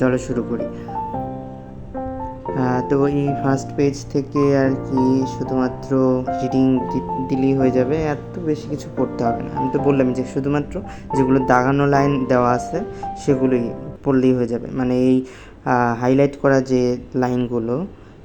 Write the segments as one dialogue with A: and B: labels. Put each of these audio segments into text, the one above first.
A: চলো শুরু করি। তো এই ফার্স্ট পেজ থেকে আর কি শুধুমাত্র রিডিং দিলেই হয়ে যাবে, এত বেশি কিছু পড়তে হবে না। আমি তো বললাম যে শুধুমাত্র যেগুলো দাগানো লাইন দেওয়া আছে, সেগুলোই পড়লেই হয়ে যাবে। মানে এই হাইলাইট করা যে লাইনগুলো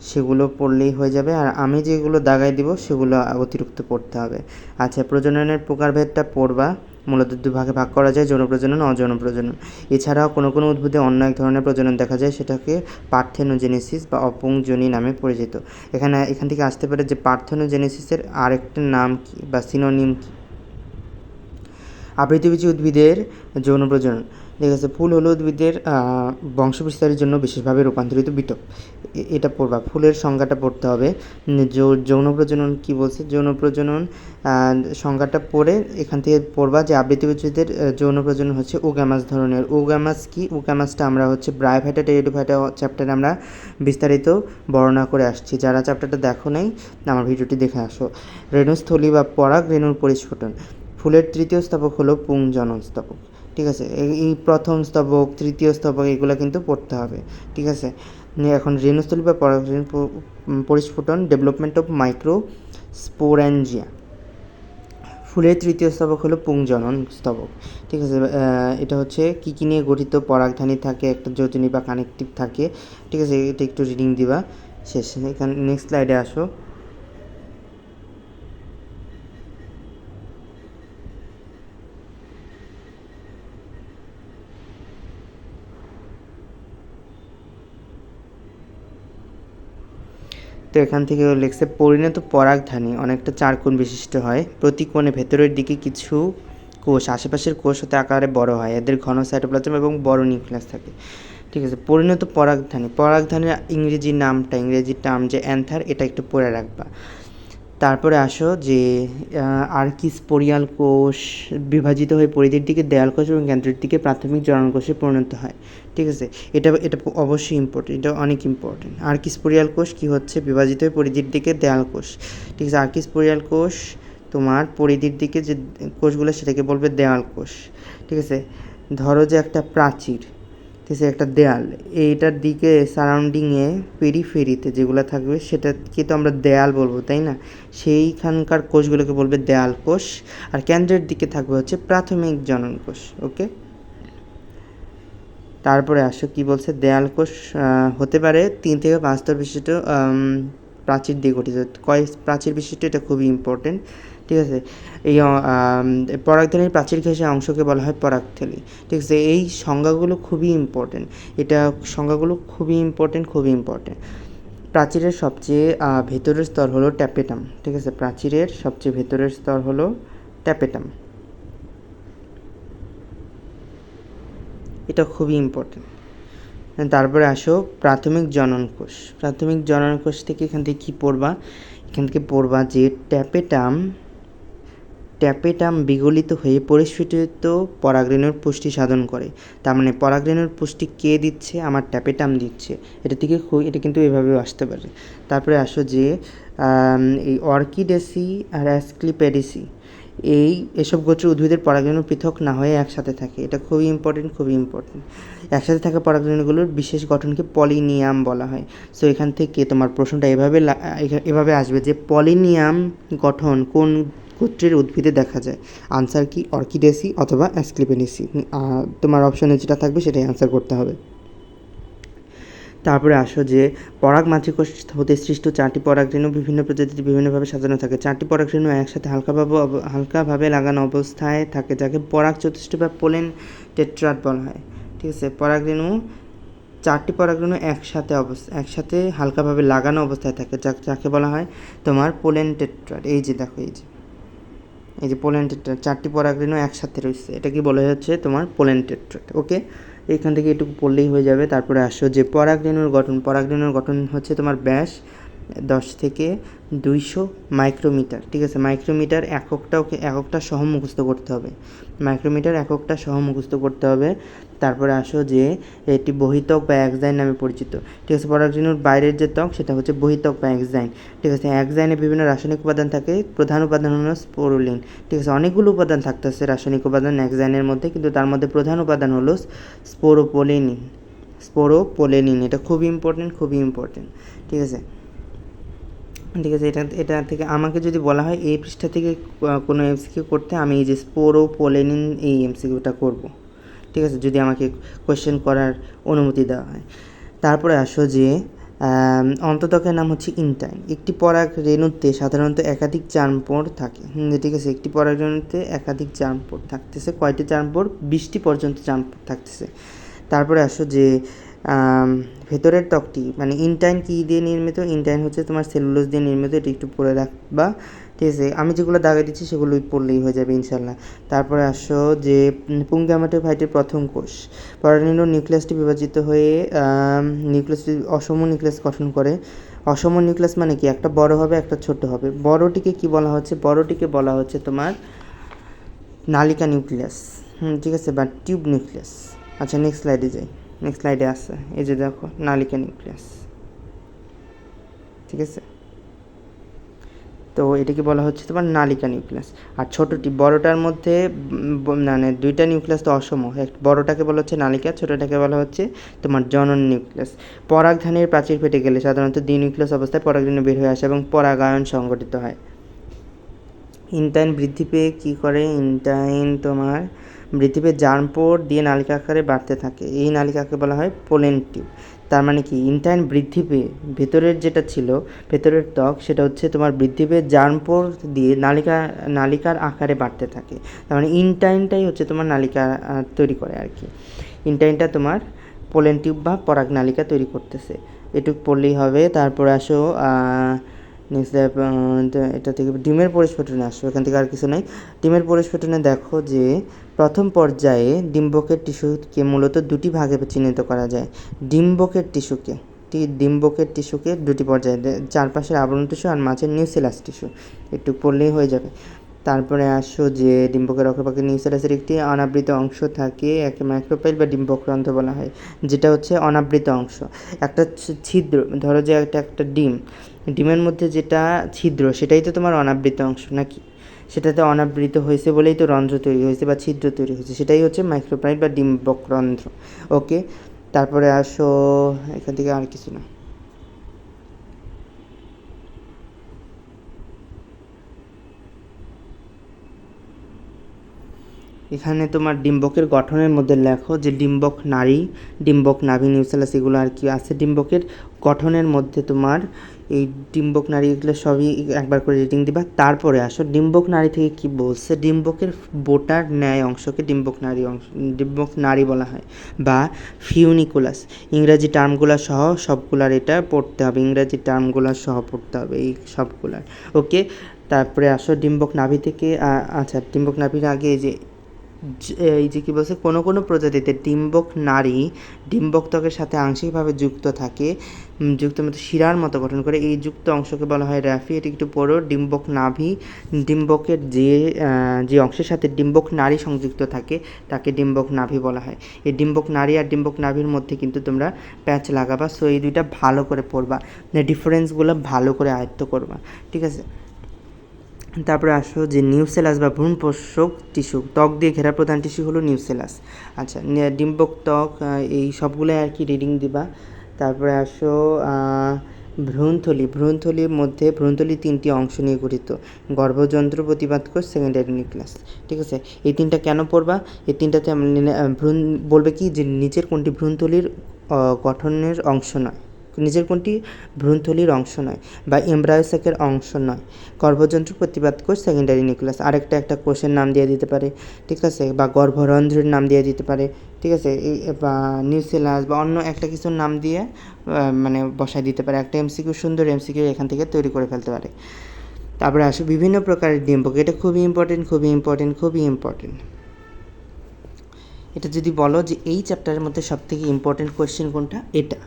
A: সেগুলো পড়লেই হয়ে যাবে। আর আমি যেগুলো দাগাই দিব, সেগুলো অতিরিক্ত পড়তে হবে। আচ্ছা প্রজননের প্রকারভেদটা পড়বা। মূলত দুভাগে ভাগ করা যায়, যৌন প্রজনন ও অযৌন প্রজনন। এছাড়াও কোনো কোনো উদ্ভিদে অন্য এক ধরনের প্রজনন দেখা যায়, সেটাকে পার্থেনোজেনেসিস বা অপুংজনী নামে পরিচিত। এখানে, এখান থেকে আসতে পারে যে পার্থেনোজেনেসিসের আরেকটা নাম কী বা সিনোনিম কি? আবৃতবীজী উদ্ভিদের যৌন প্রজনন। ঠিক আছে ফুল হলো উদ্ভিদের আহ, বংশবিস্তারের জন্য বিশেষভাবে রূপান্তরিত এ- এটা পড়বা। ফুলের সংজ্ঞাটা পড়তে হবে। যৌন প্রজনন কি বলছে? যৌন প্রজনন সংজ্ঞাটা পড়ে এখান থেকে পড়বা যে আবৃতবীজীদের আহ, যৌন প্রজনন হচ্ছে ওগ্যামাস ধরনের। ওগ্যামাস কি? ওগ্যামাসটা আমরা হচ্ছে ব্রায়োফাইটা টেরিডোফাইটা চ্যাপ্টারে আমরা বিস্তারিত বর্ণনা করে আসছি। যারা চ্যাপ্টারটা দেখো নাই আমার ভিডিওটি দেখে আসো। রেণুস্থলী বা পরাগ রেণুর পরিস্ফুটন। ফুলের তৃতীয় স্তবক হলো পুংজনন স্তবক, ঠিক আছে? এই- প্রথম স্তবক, তৃতীয় স্তবক, এগুলো কিন্তু পড়তে হবে, ঠিক আছে? এখন রেণুস্থলী বা পরিস্ফুটন ডেভেলপমেন্ট অফ মাইক্রো স্পোরেঞ্জিয়া ফুলের তৃতীয় স্তবক হলো পুংজনন স্তবক, ঠিক আছে? এটা হচ্ছে কী কী নিয়ে গঠিত, পরাগধানী থাকে, একটা যোজনী বা কানেকটিভ থাকে, ঠিক আছে? এটা একটু রিডিং দিবা, শেষ। এখানে নেক্সট স্লাইডে আসো। তো এখান থেকে লেখছে, পরিণত পরাগধানী অনেকটা চার কোণ বিশিষ্ট হয়। প্রতি কোণে ভেতরের দিকে কিছু কোষ, আশেপাশের কোষ হতে আকারে বড় হয়। এদের ঘন সাইটোপ্লাজম এবং বড় নিউক্লিয়াস থাকে। ঠিক আছে, পরিণত পরাগধানী পরাগধানীর ইংরেজি নামটা, ইংরেজি টার্ম যে অ্যান্থার এটা একটু পড়ে রাখবা। তারপরে আসো যে আর্কিস্পোরিয়াল কোষ বিভাজিত হয়ে পরিধির দিকে দেয়াল কোষ এবং কেন্দ্রের দিকে প্রাথমিক জনন কোষে পরিণত হয়। ঠিক আছে? এটা এটা অবশ্যই ইম্পর্টেন্ট এটা অনেক ইম্পর্টেন্ট আর্কিস্পোরিয়াল কোষ কি হচ্ছে? বিভাজিত হয়ে পরিধির দিকে দেয়াল কোষ। ঠিক আছে? আর্কিস্পোরিয়াল কোষ তোমার পরিধির দিকে যে কোষগুলো সেটাকে বলবে দেয়াল কোষ। ঠিক আছে? ধরো যে একটা প্রাচীর। আছে একটা দেয়াল। এইটার দিকে সারাউন্ডিংয়ে পেরিফেরিতে যেগুলো থাকবে, সেটাকে তো আমরা দেয়াল বলব, তাই না? সেইখানকার কোষগুলোকে বলবে দেয়াল কোষ। আর কেন্দ্রের দিকে থাকবে হচ্ছে প্রাথমিক জনন কোষ, ওকে? তারপরে আসো, কি বলছে? দেয়াল কোষ হতে পারে তিন থেকে পাঁচ স্তর বিশিষ্ট প্রাচীর দিয়ে গঠিত। কয় প্রাচীর বিশিষ্ট? এটা খুবই ইম্পর্টেন্ট ঠিক আছে? এই পরাগধানীর প্রাচীর ঘেঁষা অংশকে বলা হয় পরাগথলি। ঠিক আছে, এই সংজ্ঞাগুলো খুবই ইম্পর্টেন্ট এটা সংজ্ঞাগুলো খুবই ইম্পর্টেন্ট খুবই ইম্পর্টেন্ট প্রাচীরের সবচেয়ে ভেতরের স্তর হলো ট্যাপেটাম। ঠিক আছে, প্রাচীরের সবচেয়ে ভেতরের স্তর হলো ট্যাপেটাম। এটা খুবই ইম্পর্টেন্ট তারপরে আসো, প্রাথমিক জনন কোষ প্রাথমিক জনন কোষ থেকে এখান থেকে কী পড়বা? এখান থেকে পড়বা যে ট্যাপেটাম ট্যাপেটাম বিগলিত হয়ে পরিস্ফুটিত পরাগরেণুর পুষ্টি সাধন করে। তার মানে পরাগরেণুর পুষ্টি কে দিচ্ছে? আমার ট্যাপেটাম দিচ্ছে। এটা থেকে এটা কিন্তু এভাবেও আসতে পারে। তারপরে আসো যে এই অর্কিডেসি আর অ্যাসক্লিপেডিসি, এই এসব গোত্র উদ্ভিদের পরাগরেণু পৃথক না হয়ে একসাথে থাকে। এটা খুবই ইম্পর্টেন্ট খুবই ইম্পর্টেন্ট একসাথে থাকা পরাগরেণুগুলোর বিশেষ গঠনকে পলিনিয়াম বলা হয়। সো এখান থেকে তোমার প্রশ্নটা এভাবে এভাবে আসবে যে পলিনিয়াম গঠন কোন গোত্রের উদ্ভিদে দেখা যায়। আনসার কি? অর্কিডেসি অথবা অ্যাসক্লিপেনিসি তোমার অপশনে যেটা থাকবে সেটাই আনসার করতে হবে। তারপরে আসো যে, পরাগ মাতৃকোষ হতে সৃষ্ট চারটি পরাগরেণু বিভিন্ন প্রজাতিতে বিভিন্নভাবে সাজানো থাকে। চারটি পরাগরেণু একসাথে হালকাভাবে হালকাভাবে লাগানো অবস্থায় থাকে, যাকে পরাগ চতুষ্ট বা পোলেন টেট্রাট বলা হয়। ঠিক আছে? পরাগরেণু চারটি পরাগরেণু একসাথে অবস্থা একসাথে হালকাভাবে লাগানো অবস্থায় থাকে, যাকে বলা হয় তোমার পোলেন টেট্রাট এই যে দেখো, এই যে। এই যে পোলেন টেট্রাট চারটি পরাগরেণু একসাথে রয়েছে। এটাকে বলা হচ্ছে তোমার পোলেন টেট্রাট ওকে? এখান থেকে এটুকু পড়লেই হয়ে যাবে, তারপরে আসো যে পরাগরেণুর গঠন পরাগরেণুর গঠন হচ্ছে তোমার ব্যাস দশ থেকে দুইশো মাইক্রোমিটার, ঠিক আছে? মাইক্রোমিটার এককটাও এককটা সহ মুখস্থ করতে হবে। মাইক্রোমিটার এককটা সহ মুখস্থ করতে হবে তারপরে আসো যে এটি বহিতক বা একজাইন নামে পরিচিত। ঠিক আছে পরাগরেণুর বাইরের যে ত্বক, সেটা হচ্ছে বহিতক বা একজাইন ঠিক আছে একজাইনে বিভিন্ন রাসায়নিক উপাদান থাকে, প্রধান উপাদান হলো স্পোরুলিন। ঠিক আছে, অনেকগুলো উপাদান থাকতেছে রাসায়নিক উপাদান একজাইনের মধ্যে, কিন্তু তার মধ্যে প্রধান উপাদান হলো স্পোরোপোলিনিন। স্পোরোপোলেনিন, এটা খুবই ইম্পর্টেন্ট খুবই ইম্পর্টেন্ট ঠিক আছে ঠিক আছে, এটা এটা থেকে আমাকে যদি বলা হয়, এই পৃষ্ঠা থেকে কোনো এমসিকিউ করতে আমি এই যে স্পোরোপোলেনিন এই এমসিকিউটা করব। ঠিক আছে, যদি আমাকে কোয়েশ্চেন করার অনুমতি দেওয়া হয়। তারপরে আসো যে অন্ততকের নাম হচ্ছে ইনটাইন। একটি পরাগ রেণুতে সাধারণত একাধিক চার্মপোর থাকে। ঠিক আছে, একটি পরাগ রেণুতে একাধিক চার্মপোর থাকতেছে, কয়টি চার্মপোর বিশটি পর্যন্ত চার্মপোর থাকতেছে। তারপরে আসো যে ভেতরের ত্বকটি মানে ইনটাইন কী দিয়ে নির্মিত? ইনটাইন হচ্ছে তোমার সেলুলোজ দিয়ে নির্মিত, এটি একটু পরে রাখবা। ঠিক আছে আমি যেগুলো দাগে দিচ্ছি সেগুলোই পড়লেই হয়ে যাবে ইনশাল্লাহ তারপরে আসো যে পুঙ্গামাটোফাইটের প্রথম কোষ। পরাগরেণুর নিউক্লিয়াসটি বিভাজিত হয়ে নিউক্লিয়াসটি অসম নিউক্লিয়াস গঠন করে। অসম নিউক্লিয়াস মানে কি? একটা বড় হবে, একটা ছোট হবে। বড়টিকে কি বলা হচ্ছে? বড়টিকে বলা হচ্ছে তোমার নালিকা নিউক্লিয়াস। হুম, ঠিক আছে, বা টিউব নিউক্লিয়াস। আচ্ছা নেক্সট স্লাইডে যাই। নেক্সট স্লাইডে আসছে এই যে দেখো, নালিকা নিউক্লিয়াস। ঠিক আছে? তো এটাকে বলা হচ্ছে তোমার নালিকা নিউক্লিয়াস। আর ছোটোটি, বড়টার মধ্যে মানে দুইটা নিউক্লিয়াস তো অসম এক- বড়টাকে বলা হচ্ছে নালিকা, ছোটোটাকে বলা হচ্ছে তোমার জনন নিউক্লিয়াস। পরাগধানের প্রাচীর ফেটে গেলে সাধারণত দ্বি নিউক্লিয়াস অবস্থায় পরাগরেণু বের হয়ে আসে এবং পরাগায়ন সংঘটিত হয়। ইনটাইন বৃদ্ধি পেয়ে কী করে? ইনটাইন তোমার বৃদ্ধি পেয়ে জার্মপোর দিয়ে নালিকা আকারে বাড়তে থাকে। এই নালিকাকে বলা হয় পোলেন টিউব। তার মানে কি? ইনটাইন বৃদ্ধি পেয়ে ভেতরের যেটা ছিল, ভেতরের ত্বক, সেটা হচ্ছে তোমার বৃদ্ধি পেয়ে জার্মপোর দিয়ে নালিকা, নালিকার আকারে বাড়তে থাকে। তার মানে ইনটাইনটাই হচ্ছে তোমার নালিকা তৈরি করে আর কি। ইনটাইনটা তোমার পোলেন টিউব বা পরাগ নালিকা তৈরি করতেছে। এটুক পড়লেই হবে। তারপর আসো নেক্সট এটা থেকে ডিমের পরিস্ফুটনে আসো। এখান থেকে আর কিছু নাই। ডিমের পরিস্ফুটনে দেখো যে প্রথম পর্যায়ে ডিম্বকের টিস্যুকে মূলত দুটি ভাগে চিহ্নিত করা যায়। ডিম্বকের টিস্যুকে ডিম্বকের টিস্যুকে দুটি পর্যায়ে চারপাশের আবরণ টিস্যু আর মাঝের নিউসেলাস টিস্যু। একটু পড়লেই হয়ে যাবে। তারপরে আসো যে ডিম্বকের অক্ষপাকে নিউসেলাসের একটি অনাবৃত অংশ থাকে, একে মাইক্রোপাইল বা ডিম্বক্রান্ত বলা হয়, যেটা হচ্ছে অনাবৃত অংশ। একটা ছিদ্র, ধরো যে একটা একটা ডিম। ডিমের মধ্যে যেটা ছিদ্র, সেটাই তো তোমার অনাবৃত অংশ নাকি? সেটাতে অনাবৃত হয়েছে বলেই তো রন্ধ্র তৈরি হয়েছে বা ছিদ্র তৈরি হয়েছে, সেটাই হচ্ছে মাইক্রোপ্রাইট বা ডিম্বকরন্ধ্র। ওকে তারপরে আসো, এখান থেকে আর কিছু না। এখানে তোমার ডিম্বকের গঠনের মধ্যে লেখো যে ডিম্বক নারী, ডিম্বক নাভি নিউসেলাস এগুলো আর কি আছে। ডিম্বকের গঠনের মধ্যে তোমার এই ডিম্বক নারী এগুলো সবই একবার করে রিডিং দিবা। তারপরে আসো, ডিম্বক নারী থেকে কি বলছে? ডিম্বকের বোটার ন্যায় অংশকে ডিম্বক নারী অংশ, ডিম্বক নারী বলা হয় বা ফিউনিকুলাস। ইংরাজি টার্মগুলো সহ সবগুলার এটা পড়তে হবে, ইংরাজি টার্মগুলো সহ পড়তে হবে এই সবগুলার। ওকে, তারপরে আসো ডিম্বক নাভি থেকে আচ্ছা ডিম্বক নাভির আগে যে এই যে কি বলছে, কোনো কোনো প্রজাতিতে ডিম্বক নারী ডিম্বক ত্বকের সাথে আংশিকভাবে যুক্ত থাকে যুক্ত মতো শিরার মতো গঠন করে। এই যুক্ত অংশকে বলা হয় র্যাফি। এটি একটু পড়ো ডিম্বক নাভি। ডিম্বকের যে যে অংশের সাথে ডিম্বক নারী সংযুক্ত থাকে, তাকে ডিম্বক নাভি বলা হয়। এই ডিম্বক নারী আর ডিম্বক নাভির মধ্যে কিন্তু তোমরা প্যাচ লাগাবা। সো এই দুইটা ভালো করে পড়বা। ডিফারেন্সগুলো ভালো করে আয়ত্ত করবা। ঠিক আছে? তারপরে আসো যে নিউসেলাস বা ভ্রূণ পোষক টিস্যু, ত্বক দিয়ে ঘেরা প্রধান টিস্যু হলো নিউসেলাস। আচ্ছা ডিম্বক ত্বক এই সবগুলোই আর কি রিডিং দিবা। তারপরে আসো ভ্রূণথলি। ভ্রূণথলির মধ্যে ভ্রূণথলি তিনটি অংশ নিয়ে গঠিত। গর্ভযন্ত্র প্রতিবাদ কোষ সেকেন্ডারি নিউক্লিয়াস ঠিক আছে? এই তিনটা কেন পড়বা? এই তিনটাতে আমি ভ্রূণ, বলবে কি যে নিচের কোনটি ভ্রূণথলির গঠনের অংশ নয়। নিজের কোনটি ভ্রূণথলির অংশ নয় বা এমব্রায়োস্যাকের অংশ নয়। গর্ভযন্ত্র প্রতিবাদ কোষ সেকেন্ডারি নিউক্লিয়াস। আরেকটা একটা কোষের নাম দিয়ে দিতে পারে, ঠিক আছে? বা গর্ভরন্ধ্রের নাম দিয়ে দিতে পারে, ঠিক আছে? বা নিউসেলাস বা অন্য একটা কিছুর নাম দিয়ে মানে বসায় দিতে পারে। একটা এমসিকিউ, সুন্দর এমসিকিউ এখান থেকে তৈরি করে ফেলতে পারে। তারপরে আসো, বিভিন্ন প্রকারের ডিম্বক এটা খুবই ইম্পর্টেন্ট খুবই ইম্পর্টেন্ট খুবই ইম্পর্টেন্ট এটা যদি বলো যে এই চ্যাপ্টারের মধ্যে সবথেকে ইম্পর্টেন্ট কোয়েশ্চেন কোনটা? এটা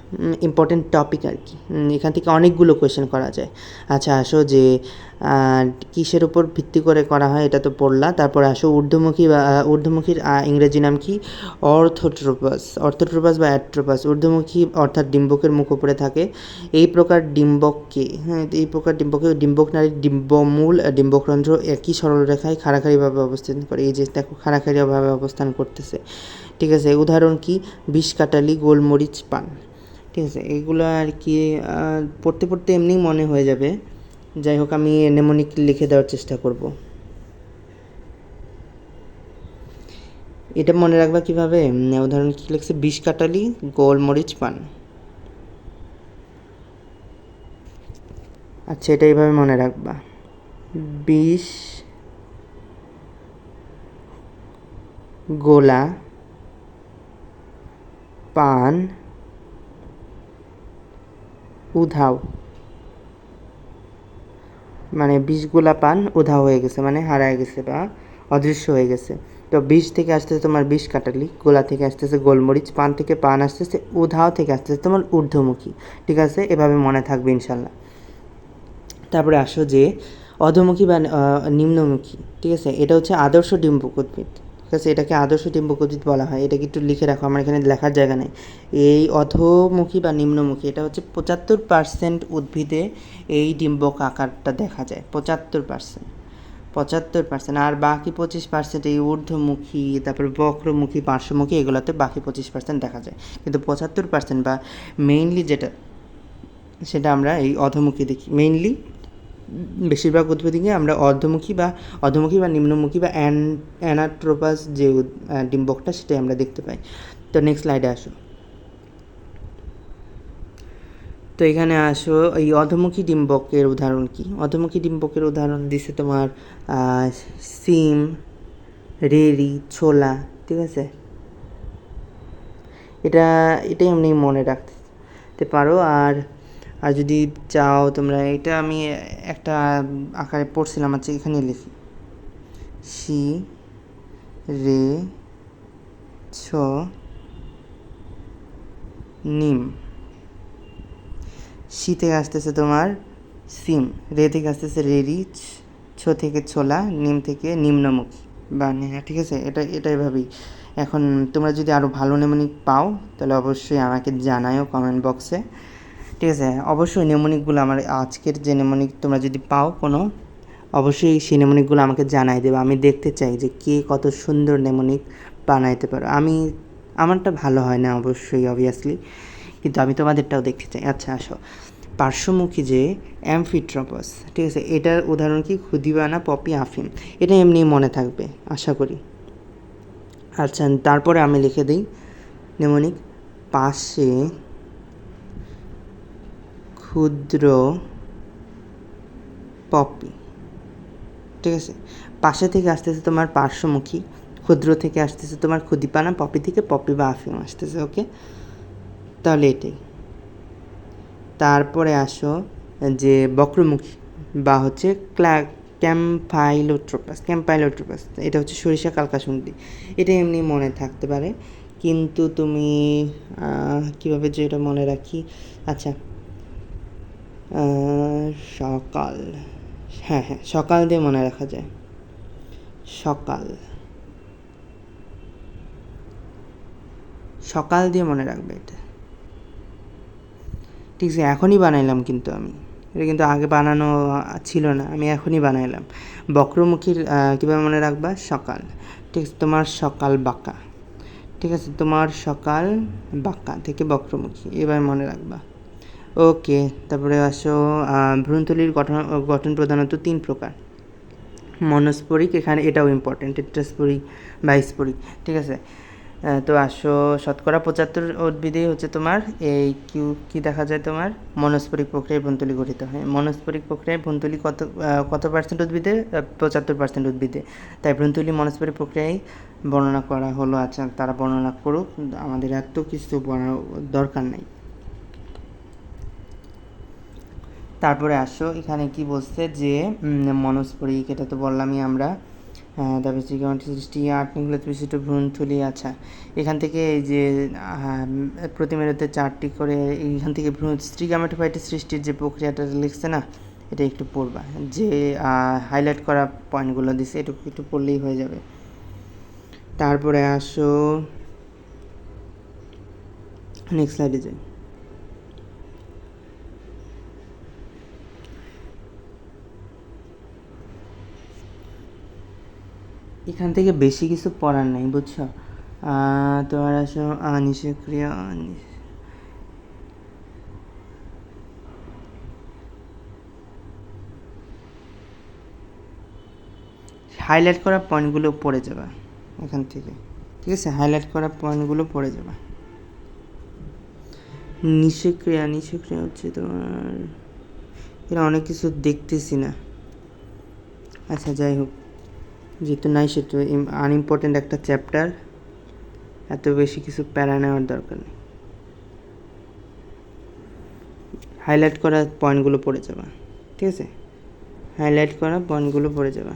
A: ইম্পর্টেন্ট টপিক আর কি। এখান থেকে অনেকগুলো কোয়েশ্চেন করা যায়। আচ্ছা আসো যে কিসের উপর ভিত্তি করে করা হয় এটা তো পড়লা। তারপরে আসো ঊর্ধ্বমুখী বা ঊর্ধ্বমুখীর ইংরেজি নাম কি? অর্থোট্রোপাস অর্থোট্রোপাস বা অ্যাট্রোপাস। ঊর্ধ্বমুখী অর্থাৎ ডিম্বকের মুখ উপরে থাকে। এই প্রকার ডিম্বককে হ্যাঁ এই প্রকার ডিম্বকে ডিম্বক নারী ডিম্বমূল, ডিম্বকরন্ধ্র একই সরলরেখায় খাড়াখাড়িভাবে অবস্থান করে। এই যে দেখো, খাড়াখাড়িভাবে অবস্থান করতেছে। ঠিক আছে, উদাহরণ কি? বিষ কাটালি, গোলমরিচ পান। ঠিক আছে, এগুলো আর কি পড়তে পড়তে এমনি মনে হয়ে যাবে। যাই হোক, আমি নেমোনিক লিখে দেওয়ার চেষ্টা করব। এটা মনে রাখবা কীভাবে? উদাহরণ, কি লিখছে? বিষ কাটালি, গোলমরিচ পান। আচ্ছা এটা এইভাবে মনে রাখবা। বিষ, গোলা, পান, উধাও। মানে বিষগুলা পান, উধা হয়ে গেছে মানে হারায় গেছে বা অদৃশ্য হয়ে গেছে। তো বিষ থেকে আসতেছে তোমার বিষ কাটালি, গোলা থেকে আসতেছে গোলমরিচ, পান থেকে পান আসতেছে, উধাও থেকে আসতেছে তোমার ঊর্ধ্বমুখী। ঠিক আছে? এভাবে মনে থাকবে ইনশাল্লাহ। তারপরে আসো যে অধমুখী বা নিম্নমুখী। ঠিক আছে? এটা হচ্ছে আদর্শ ডিম্বক উদ্ভিদ। ঠিক আছে এটাকে আদর্শ ডিম্বক উদ্ভিদ বলা হয়। এটাকে একটু লিখে রাখো, আমার এখানে লেখার জায়গা নেই। এই অধোমুখী বা নিম্নমুখী, এটা হচ্ছে পঁচাত্তর পার্সেন্ট উদ্ভিদে এই ডিম্বক আকারটা দেখা যায়, পঁচাত্তর পার্সেন্ট পঁচাত্তর পার্সেন্ট আর বাকি পঁচিশ পার্সেন্ট এই ঊর্ধ্বমুখী, তারপর বক্রমুখী, পার্শ্বমুখী, এগুলোতে বাকি পঁচিশ পার্সেন্ট দেখা যায়। কিন্তু পঁচাত্তর পার্সেন্ট বা মেইনলি যেটা, সেটা আমরা এই অধমুখী দেখি। মেইনলি বেশিরভাগ উদ্ভিদকে আমরা অর্ধমুখী বা অধমুখী বা নিম্নমুখী বা অ্যান, অ্যানাট্রোপাস যে ডিম্বকটা সেটাই আমরা দেখতে পাই। তো নেক্সট স্লাইডে আসো। তো এখানে আসো, এই অধমুখী ডিম্বকের উদাহরণ কি? অধমুখী ডিম্বকের উদাহরণ দিছে তোমার সিম রেড়ি ছোলা, ঠিক আছে? এটা এটাই এমনি মনে রাখতে পারো। আর আর যদি চাও তোমরা, এটা আমি একটা আকারে পড়ছিলাম আচ্ছা এখানে লিখি। সি রে, ছ, নিম। সি থেকে আসতেছে তোমার সিম, রে থেকে আসতেছে রেরি ছ- থেকে ছোলা, নিম থেকে নিম্নমুখী। বা নেহা ঠিক আছে, এটা এটা এভাবেই। এখন তোমরা যদি আরও ভালো নেমনিক পাও, তাহলে অবশ্যই আমাকে জানাও কমেন্ট বক্সে। ঠিক আছে, অবশ্যই নেমনিকগুলো আমার আজকের যে নেমনিক তোমরা যদি পাও কোনো, অবশ্যই সেই নেমনিকগুলো আমাকে জানাই দেবে। আমি দেখতে চাই যে কে কত সুন্দর নেমনিক বানাইতে পারো। আমি, আমারটা ভালো হয় না অবশ্যই অবভিয়াসলি কিন্তু আমি তোমাদেরটাও দেখতে চাই। আচ্ছা আসো। পার্শ্বমুখী যে অ্যামফিট্রপাস ঠিক আছে, এটার উদাহরণ কি? ক্ষুদিবানা পপি আফিম। এটা এমনি মনে থাকবে, আশা করি। আচ্ছা তারপরে আমি লিখে দিই নেমনিক পাশে ক্ষুদ্র পপি। ঠিক আছে? পাশে থেকে আসতেছে তোমার পার্শ্বমুখী, ক্ষুদ্র থেকে আসতেছে তোমার ক্ষুদিপানা, পপি থেকে পপি বা আফিম আসতেছে ওকে তাহলে এটাই। তারপরে আসো যে বক্রমুখী বা হচ্ছে ক্লা, ক্যাম্পাইলোট্রোপাস ক্যাম্পাইলোট্রোপাস, এটা হচ্ছে সরিষা কালকাসুন্দি এটা এমনি মনে থাকতে পারে। কিন্তু তুমি কীভাবে যে এটা মনে রাখি? আচ্ছা সকাল। হ্যাঁ হ্যাঁ সকাল দিয়ে মনে রাখা যায়। সকাল। সকাল দিয়ে মনে রাখবে এটা। ঠিক আছে, এখনই বানাইলাম কিন্তু আমি। এটা কিন্তু আগে বানানো ছিল না, আমি এখনই বানাইলাম। বক্রমুখীর কীভাবে মনে রাখবা? সকাল। ঠিক আছে, তোমার সকাল বাঁকা। ঠিক আছে, তোমার সকাল বাঁকা থেকে বক্রমুখী, এবার মনে রাখবা। ওকে, তারপরে আসো ভ্রূণথলির গঠন গঠন প্রধানত তিন প্রকার। মনস্পরিক, এখানে এটাও ইম্পর্টেন্ট টেট্রাস্পরিক, বাইস্পরিক, ঠিক আছে? তো আসো, শতকরা পঁচাত্তর উদ্ভিদে হচ্ছে তোমার এই কিউ কি দেখা যায় তোমার? মনস্পরিক প্রক্রিয়ায় ভ্রূণথলি গঠিত হয়। মনস্পরিক প্রক্রিয়ায় ভ্রূণথলি কত কত পার্সেন্ট উদ্ভিদে? পঁচাত্তর পার্সেন্ট উদ্ভিদে। তাই ভ্রূণথলি মনস্পরিক প্রক্রিয়ায় বর্ণনা করা হলো আচ্ছা তারা বর্ণনা করুক, আমাদের এত কিছু বর্ণনা দরকার নাই। তারপরে আসো। এখানে কি বলছে যে মনস্পরিক এটা তো বললামই আমরা। তারপর ত্রিকোণ সৃষ্টি আট, নিউক্লিয়াস বিশিষ্ট ভ্রূণথলি আচ্ছা। এখান থেকে এই যে প্রতিমেরুতে চারটি করে এইখান থেকে ভ্রূণ স্ট্রিগামেটোফাইটিস সৃষ্টির যে প্রক্রিয়াটা লিখছে না, এটা একটু পড়বা। যে হাইলাইট করা পয়েন্টগুলো দিছে, এটুকু একটু পড়লেই হয়ে যাবে। তারপরে আসো নেক্সট স্লাইডে যাই। এখান থেকে বেশি কিছু পড়ার নাই, বুঝছ? তোমার আসো নিষেক্রিয়া হাইলাইট করা পয়েন্টগুলো পড়ে যাবা, এখান থেকে। ঠিক আছে? হাইলাইট করা পয়েন্টগুলো পড়ে যাবা। নিষেক্রিয়া নিষেক্রিয়া হচ্ছে তোমার এরা অনেক কিছু দেখতেছি না। আচ্ছা যাই হোক। যেহেতু নাই, সেহেতু আনইম্পর্টেন্ট একটা চ্যাপ্টার এত বেশি কিছু প্যারা নেওয়ার দরকার নেই। হাইলাইট করা পয়েন্টগুলো পড়ে যাবা, ঠিক আছে? হাইলাইট করা পয়েন্টগুলো পড়ে যাবা।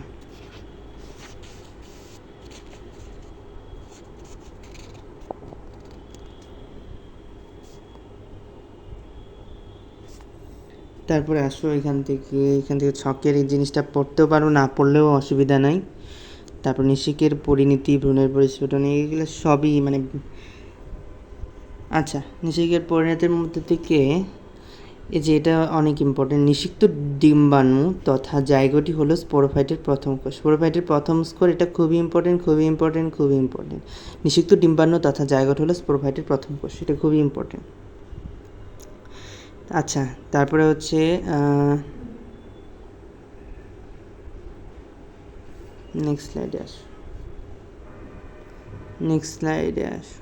A: তারপরে আসো এখান থেকে এখান থেকে ছকের এই জিনিসটা পড়তেও পারো, না পড়লেও অসুবিধা নাই। তারপর নিশিকের পরিণতি, ভ্রূণের পরিস্ফুটন এইগুলো সবই মানে আচ্ছা নিশিকের পরিণতির মধ্যে থেকে এই যে এটা অনেক ইম্পর্টেন্ট নিষিক্ত ডিম্বাণু তথা জায়গোটি হলো স্পোরোফাইটের প্রথম কোষ। স্পোরোফাইটের প্রথম স্কোর এটা খুবই ইম্পর্টেন্ট খুবই ইম্পর্টেন্ট খুবই ইম্পর্টেন্ট নিষিক্ত ডিম্বাণু তথা জায়গোট হলো স্পোরোফাইটের প্রথম কোষ, এটা খুবই ইম্পর্টেন্ট আচ্ছা তারপরে হচ্ছে নেক্সট স্লাইডে আসো নেক্সট স্লাইডে আসো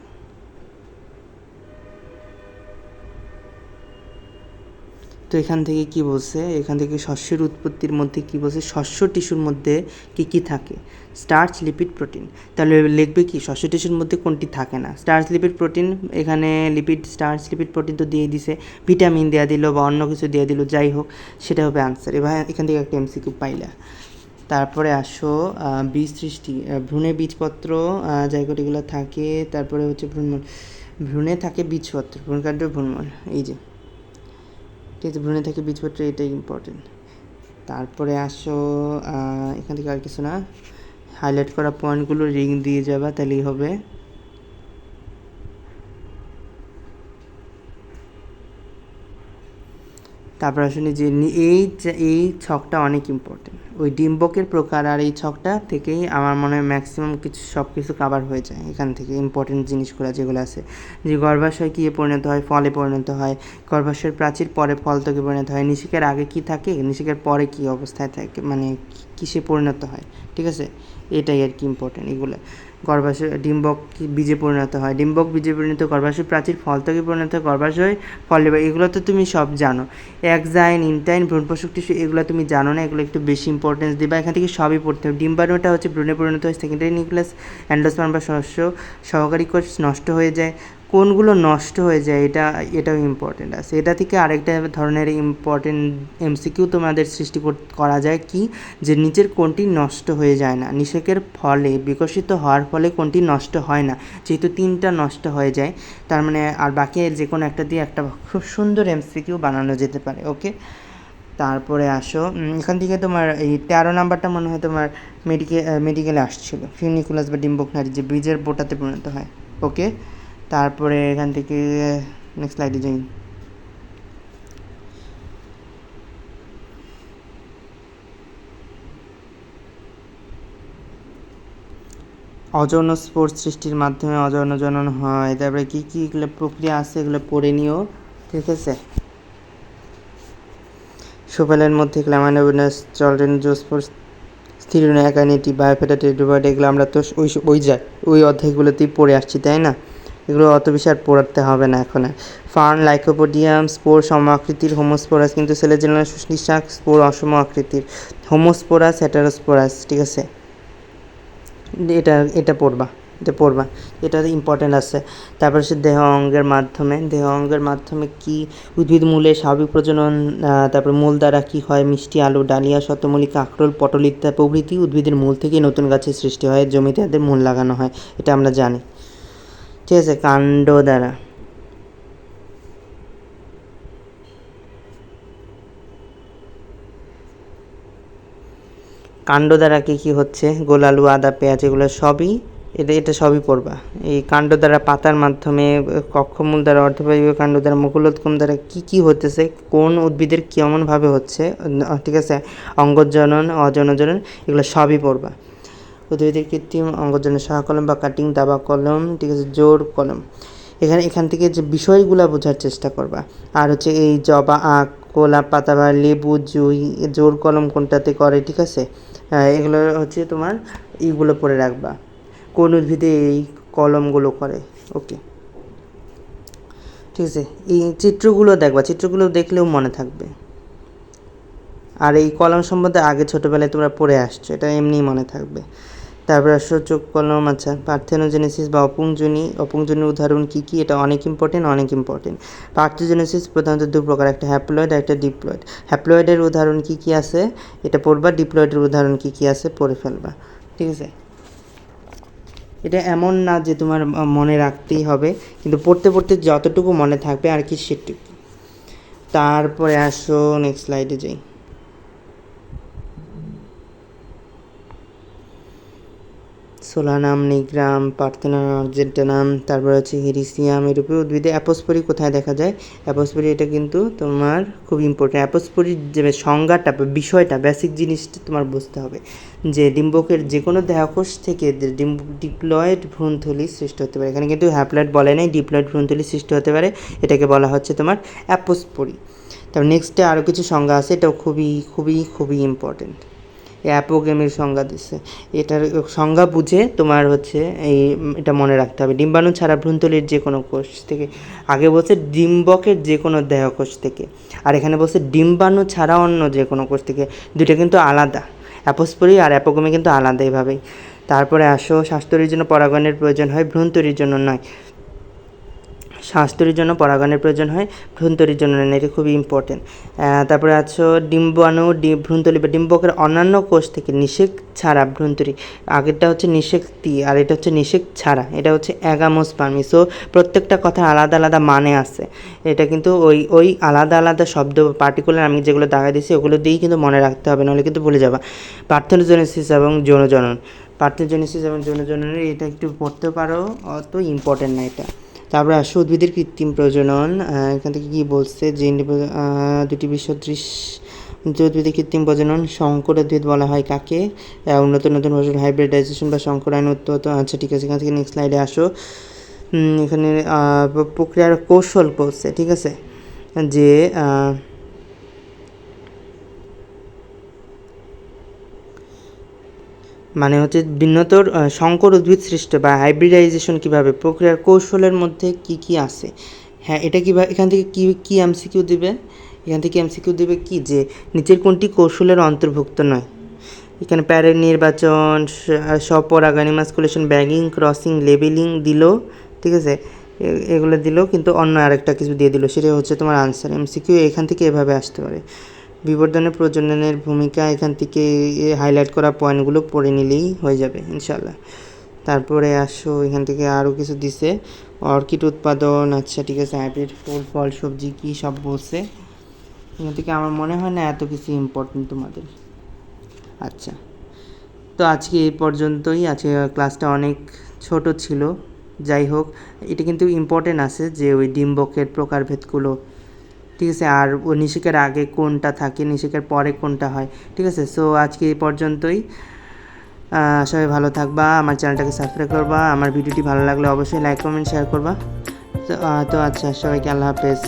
A: তো এখান থেকে কি বলছে? এখান থেকে শস্যের উৎপত্তির মধ্যে কি বলছে? শস্য টিস্যুর মধ্যে কি কি থাকে? Starch lipid protein. তাহলে লিখবে কি? শস্য টিস্যুর মধ্যে কোনটি থাকে না? স্টার্চ লিপিড প্রোটিন, এখানে লিপিড, স্টার্চ লিপিড প্রোটিন তো দিয়ে দিছে। ভিটামিন দেওয়া দিল বা অন্য কিছু দেওয়া দিল, যাই হোক, সেটা হবে আনসার। এবার এখান থেকে একটা এমসিকিউ পাইলা। তারপরে আসো বীজ সৃষ্টি ভ্রূণের ভ্রূণে বীজপত্র জায়গাটিগুলো থাকে, তারপরে হচ্ছে ভ্রূণমূল, ভ্রূণে থাকে বীজপত্র, ভ্রূণকাণ্ড, ভ্রূণমূল, এই যে। ঠিক আছে, ভ্রূণে থাকে বীজপত্র, এটাই ইম্পর্টেন্ট তারপরে আসো এখান থেকে আর কিছু না হাইলাইট করা পয়েন্টগুলো রিং দিয়ে যাবা, তাহলেই হবে। তারপর আসলে যে এই এই ছকটা অনেক ইম্পর্টেন্ট ওই ডিম্বকের প্রকার আর এই ছকটা থেকেই আমার মনে হয় ম্যাক্সিমাম কিছু সব কিছু কাভার হয়ে যায় এখান থেকে ইম্পর্টেন্ট জিনিসগুলো যেগুলো আছে। যে গর্ভাশয় কী পরিণত হয়, ফলে পরিণত হয়, গর্ভাশয়ের প্রাচীর পরে ফল থেকে পরিণত হয় নিষিকের আগে কি থাকে নিষিকের পরে কি অবস্থায় থাকে মানে কিসে পরিণত হয়, ঠিক আছে? এটাই আর কি ইম্পর্টেন্ট এগুলো। গর্ভাশয়, ডিম্বক বীজে পরিণত হয়? ডিম্বক বীজে পরিণত গর্ভাশয়, প্রাচীর ফল থেকে পরিণত হয় গর্ভাশয়, ফলে এগুলো তো তুমি সব জানো। একজাইন ইনটাইন ভ্রূণপোষক টিস্যু এগুলো তুমি জানো না, এগুলো একটু বেশি ইম্পর্টেন্স দিবা। এখান থেকে সবই পড়তে হবে। ডিম্বাণুটা হচ্ছে ভ্রূণে পরিণত হয় সেকেন্ডারি নিউক্লিয়াস অ্যান্ডোস্পার্ম বা শস্য সহকারী কোষ নষ্ট হয়ে যায়। কোনগুলো নষ্ট হয়ে যায়, এটা, এটাও ইম্পর্টেন্ট আছে। এটা থেকে আরেকটা ধরনের ইম্পর্টেন্ট এমসিকিউ তোমাদের সৃষ্টি করা যায় কি? যে নিচের কোনটি নষ্ট হয়ে যায় না। নিষেকের ফলে, বিকশিত হওয়ার ফলে কোনটি নষ্ট হয় না। যেহেতু তিনটা নষ্ট হয়ে যায়, তার মানে আর বাকি যে কোনো একটা দিয়ে একটা খুব সুন্দর এমসিকিউ বানানো যেতে পারে ওকে তারপরে আসো এখান থেকে তোমার এই তেরো নাম্বারটা মনে হয় তোমার মেডিকেল মেডিকেলে আসছিল। ফিউনিকুলাস বা ডিম্বক নারী যে বীজের বোটাতে পরিণত হয় ওকে তারপরে এখান থেকে নেক্সট স্লাইডে যাই। অযৌন স্পোর্টস সৃষ্টির মাধ্যমে অযৌন জনন হয়। তারপরে কী কী এগুলো প্রক্রিয়া আছে এগুলো পড়ে নিও, ঠিক আছে? সুফেলের মধ্যে ক্ল্যামানোভিনাস চলড্রেন জোস্পোর স্থিরুনা একানিটি বায়োফেটাটি ডুবার্ড এগুলো আমরা তো ওই ওই যায় ওই অধ্যায়গুলোতেই পড়ে আসছি, তাই না? এগুলো অত বেশি আর পড়াতে হবে না এখন ফার্ন, লাইকোপোডিয়াম, স্পোর সম আকৃতির হোমোস্পোরাস, কিন্তু জন্য নিঃশ্বাস স্পোর অসম আকৃতির। হোমোস্পোরাস, হেটারোস্পোরাস, ঠিক আছে? এটা এটা পড়বা এটা পড়বা। এটা ইম্পর্টেন্ট আছে। তারপর হচ্ছে দেহ অঙ্গের মাধ্যমে। দেহ অঙ্গের মাধ্যমে কি উদ্ভিদ মূলে স্বাভাবিক প্রজনন তারপর মূল দ্বারা কি হয়? মিষ্টি, আলু, ডালিয়া শতমূলী কাঁকরোল পটল ইত্যাদি প্রভৃতি উদ্ভিদের মূল থেকেই নতুন গাছের সৃষ্টি হয়। জমিতে এদের মূল লাগানো হয়। এটা আমরা জানি। ঠিক আছে কাণ্ড দ্বারা। কাণ্ড দ্বারা কী কী হচ্ছে? গোলালু, আদা, পেঁয়াজ, এগুলো সবই এটা এটা সবই পড়বা। এই কাণ্ড দ্বারা পাতার মাধ্যমে, কক্ষমূল দ্বারা অর্ধবায়ু কাণ্ড দ্বারা, মুকুলোৎকম দ্বারা কী কী হতেছে কোন উদ্ভিদের কেমনভাবে হচ্ছে? ঠিক আছে? অঙ্গজনন অজনজনন, এগুলো সবই পড়বা। উদ্ভিদের কৃত্রিম অঙ্গজনের সহায় কলম বা কাটিং দাবা কলম, ঠিক আছে, জোর কলম। এখানে, এখান থেকে যে বিষয়গুলো বোঝার চেষ্টা করবা। আর হচ্ছে এই জবা আঁক গোলাপ পাতা বা লেবু, জুই, জোর কলম কোনটাতে করে, ঠিক আছে? এগুলো হচ্ছে তোমার এইগুলো পড়ে রাখবা। কোন উদ্ভিদে এই কলমগুলো করে, ওকে? ঠিক আছে, এই চিত্রগুলো দেখবা। চিত্রগুলো দেখলেও মনে থাকবে। আর এই কলম সম্বন্ধে আগে ছোটোবেলায় তোমরা পড়ে আসছো, এটা এমনিই মনে থাকবে। তারপর আসো চোখ কলম আচ্ছা পার্থেনোজেনেসিস বা অপুংজনী, অপুংজনির উদাহরণ কী কী? এটা অনেক ইম্পর্টেন্ট অনেক ইম্পর্টেন্ট পার্থেনোজেনেসিস প্রধানত দু প্রকার, একটা হ্যাপ্লয়েড আর একটা ডিপ্লয়েড হ্যাপ্লয়েডের উদাহরণ কী কী আছে? এটা পড়বা ডিপ্লয়েডের উদাহরণ কী কী আছে পড়ে ফেলবা। ঠিক আছে? এটা এমন না যে তোমার মনে রাখতেই হবে, কিন্তু পড়তে পড়তে যতটুকু মনে থাকবে আর কি সেটুকু। তারপরে আসো নেক্সট স্লাইডে যাই। সোলানাম, নিগ্রাম পার্থেনাম আর্জেন্টানাম, তারপর হচ্ছে হিরিসিয়াম, এরূপে উদ্ভিদে অ্যাপোস্পরি কোথায় দেখা যায়? অ্যাপোস্পরি এটা কিন্তু তোমার খুব ইম্পর্টেন্ট অ্যাপোস্পরির যে সংজ্ঞাটা বা বিষয়টা বেসিক জিনিসটা তোমার বুঝতে হবে। যে ডিম্বকের যে কোনো দেহকোষ থেকে ডিপ্লয়েড ভ্রূণথলি সৃষ্টি হতে পারে। এখানে কিন্তু হ্যাপ্লয়েড বলে নাই ডিপ্লয়েড ভ্রূণথলি সৃষ্টি হতে পারে। এটাকে বলা হচ্ছে তোমার অ্যাপোস্পরি। তারপর নেক্সটে আরও কিছু সংজ্ঞা আছে, এটাও খুবই খুবই খুবই ইম্পর্টেন্ট অ্যাপোগেমের সংজ্ঞা দিচ্ছে এটার সংজ্ঞা বুঝে তোমার হচ্ছে এই এটা মনে রাখতে হবে। ডিম্বাণু ছাড়া ভ্রূণথলির যে কোনো কোষ থেকে, আগে বলছে ডিম্বকের যে কোনো দেহকোষ থেকে। আর এখানে বলছে ডিম্বাণু ছাড়া অন্য যে কোনো কোষ থেকে। দুটো কিন্তু আলাদা। অ্যাপোস্পরি আর অ্যাপোগেমে কিন্তু আলাদা এভাবেই। তারপরে আসো স্বাস্থ্যের জন্য পরাগণের প্রয়োজন হয় ভ্রূণতরির জন্য নয়। স্বাস্থ্যের জন্য পরাগণের প্রয়োজন হয় ভ্রূণতরির জন্য নয় এটা খুবই ইম্পর্টেন্ট তারপরে আছো ডিম্বাণু ভ্রূণতলি বা ডিম্বকের অন্যান্য কোষ থেকে নিষেক ছাড়া ভ্রূণতরি আগেরটা হচ্ছে নিষেকটি আর এটা হচ্ছে নিষেক ছাড়া। এটা হচ্ছে অ্যাগামোস অ্যাগামোস্পার্মি সো প্রত্যেকটা কথা আলাদা আলাদা মানে আছে। এটা কিন্তু ওই ওই আলাদা আলাদা শব্দ পার্টিকুলার আমি যেগুলো দেখা দিয়েছি, ওগুলো দিয়েই কিন্তু মনে রাখতে হবে, নাহলে কিন্তু ভুলে যাবা। পার্থেনোজেনেসিস এবং যৌনজনন। পার্থেনোজেনেসিস এবং যৌনজননের এটা একটু পড়তে পারো, অত ইম্পর্টেন্ট না এটা। তারপরে আসো উদ্ভিদের কৃত্রিম প্রজনন এখান থেকে কী বলছে? যে দুটি বিশ্বদৃশ উদ্ভিদের কৃত্রিম প্রজনন সংকর উদ্ভিদ বলা হয় কাকে? উন্নত নতুন ফসল হাইব্রিডাইজেশন বা আইন উত্তর আচ্ছা ঠিক আছে, এখান থেকে নেক্সট স্লাইডে আসো। এখানে প্রক্রিয়ার কৌশল বলছে, ঠিক আছে? যে মানে হচ্ছে ভিন্নতর সংকর উদ্ভিদ সৃষ্টি বা হাইব্রিডাইজেশন কীভাবে, প্রক্রিয়ার কৌশলের মধ্যে কি কি আছে? হ্যাঁ এটা কীভাবে এখান থেকে কি কি এমসিকিউ দিবে? এখান থেকে এমসিকিউ দিবে কি? যে নিচের কোনটি কৌশলের অন্তর্ভুক্ত নয়। এখানে প্যারের নির্বাচন, স- স্বপরাগ অ্যানিমাসকুলেশন ব্যাগিং, ক্রসিং, লেবেলিং দিল, ঠিক আছে? এগুলো দিল, কিন্তু অন্য আরেকটা কিছু দিয়ে দিল সেটা হচ্ছে তোমার আনসার। এমসিকিউ এখান থেকে এভাবে আসতে পারে। বিবর্ধনের প্রজননের ভূমিকা এখান থেকে হাইলাইট করা পয়েন্টগুলো পড়ে নিলেই হয়ে যাবে ইনশাল্লাহ তারপরে আসো, এখান থেকে আরও কিছু দিছে। অর্কিড উৎপাদন আচ্ছা ঠিক আছে হাইব্রিড ফুল, ফল, সবজি কী সব বলছে? এখান থেকে আমার মনে হয় না এত কিছু ইম্পর্টেন্ট তোমাদের। আচ্ছা তো আজকে এই পর্যন্তই। আজকে ক্লাসটা অনেক ছোট ছিল। যাই হোক, এটা কিন্তু ইম্পর্টেন্ট আছে যে ওই ডিম্বকের প্রকারভেদগুলো ঠিক আছে? আর নিষেকের আগে কোনটা থাকে? নিষেকের পরে কোনটা হয়? ঠিক আছে? সো আজকে এই পর্যন্তই। সবাই ভালো থাকবা, আমার চ্যানেলটাকে সাবস্ক্রাইব করবা, আমার ভিডিওটি ভালো লাগলে অবশ্যই লাইক কমেন্ট শেয়ার করবা। তো তো আচ্ছা সবাইকে আল্লাহ হাফেজ।